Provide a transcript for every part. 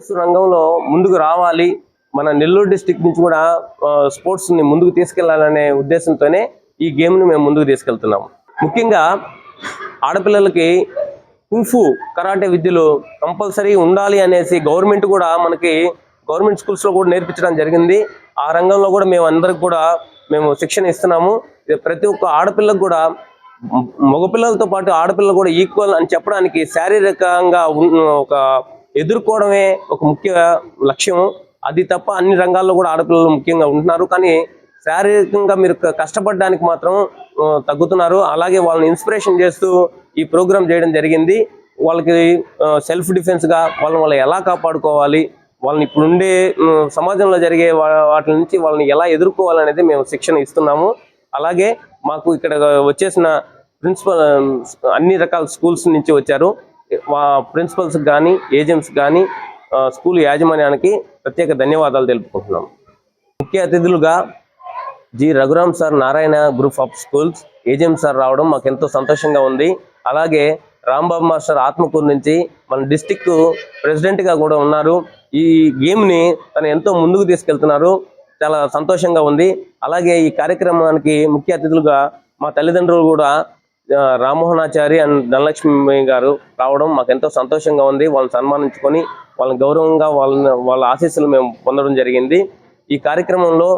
Sports రంగంలో ముందుకు రావాలి. మన నెల్లూరు డిస్టిక్ నుంచి కూడా స్పోర్ట్స్ని ముందుకు తీసుకెళ్ళాలనే ఉద్దేశంతోనే ఈ గేమ్ను మేము ముందుకు తీసుకెళ్తున్నాము ముఖ్యంగా ఆడపిల్లలకి కుంఫు కరాటే విద్యలు కంపల్సరీ ఉండాలి అనేసి గవర్నమెంట్ కూడా మనకి గవర్నమెంట్ స్కూల్స్లో కూడా నేర్పించడం జరిగింది. ఆ రంగంలో కూడా మేము అందరికి కూడా మేము శిక్షణ ఇస్తున్నాము. ప్రతి ఒక్క ఆడపిల్లకు కూడా మగపిల్లలతో పాటు ఆడపిల్లలు కూడా ఈక్వల్ అని చెప్పడానికి శారీరకంగా ఒక ఎదుర్కోవడమే ఒక ముఖ్య లక్ష్యం అది తప్ప అన్ని రంగాల్లో కూడా ఆడపిల్లలు ముఖ్యంగా ఉంటున్నారు. కానీ శారీరకంగా మీరు కష్టపడడానికి మాత్రం తగ్గుతున్నారు. అలాగే వాళ్ళని ఇన్స్పిరేషన్ చేస్తూ ఈ ప్రోగ్రామ్ చేయడం జరిగింది. వాళ్ళకి సెల్ఫ్ డిఫెన్స్గా వాళ్ళని వాళ్ళు ఎలా కాపాడుకోవాలి వాళ్ళని ఇప్పుడుండే సమాజంలో జరిగే వాటి నుంచి వాళ్ళని ఎలా ఎదుర్కోవాలనేది మేము శిక్షణ ఇస్తున్నాము. అలాగే మాకు ఇక్కడ వచ్చేసిన ప్రిన్సిపల్ అన్ని రకాల స్కూల్స్ నుంచి వచ్చారు. మా ప్రిన్సిపల్స్కి కానీ ఏజెంట్స్ కానీ స్కూల్ యాజమాన్యానికి ప్రత్యేక ధన్యవాదాలు తెలుపుకుంటున్నాం. ముఖ్య అతిథులుగా G. Raghuram sir Narayana group of schools ఏజెం sir రావడం మాకు ఎంతో సంతోషంగా ఉంది. అలాగే రాంబాబు మాస్టర్ ఆత్మకూరు నుంచి మన డిస్టిక్ ప్రెసిడెంట్గా కూడా ఉన్నారు. ఈ గేమ్ని తను ఎంతో ముందుకు తీసుకెళ్తున్నారు. చాలా సంతోషంగా ఉంది. అలాగే ఈ కార్యక్రమానికి ముఖ్య అతిథులుగా మా తల్లిదండ్రులు కూడా రామ్మోహనాచారి అండ్ ధనలక్ష్మి గారు రావడం మాకు ఎంతో సంతోషంగా ఉంది. వాళ్ళని సన్మానించుకొని వాళ్ళని గౌరవంగా వాళ్ళని వాళ్ళ ఆశీస్సులు మేము పొందడం జరిగింది. ఈ కార్యక్రమంలో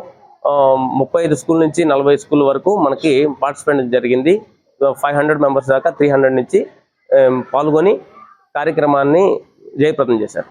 ముప్పై ఐదు స్కూల్ నుంచి నలభై స్కూల్ వరకు మనకి పార్టిసిపేట్ జరిగింది. ఫైవ్ హండ్రెడ్ మెంబర్స్ దాకా త్రీ హండ్రెడ్ నుంచి పాల్గొని కార్యక్రమాన్ని జయప్రదం చేశారు.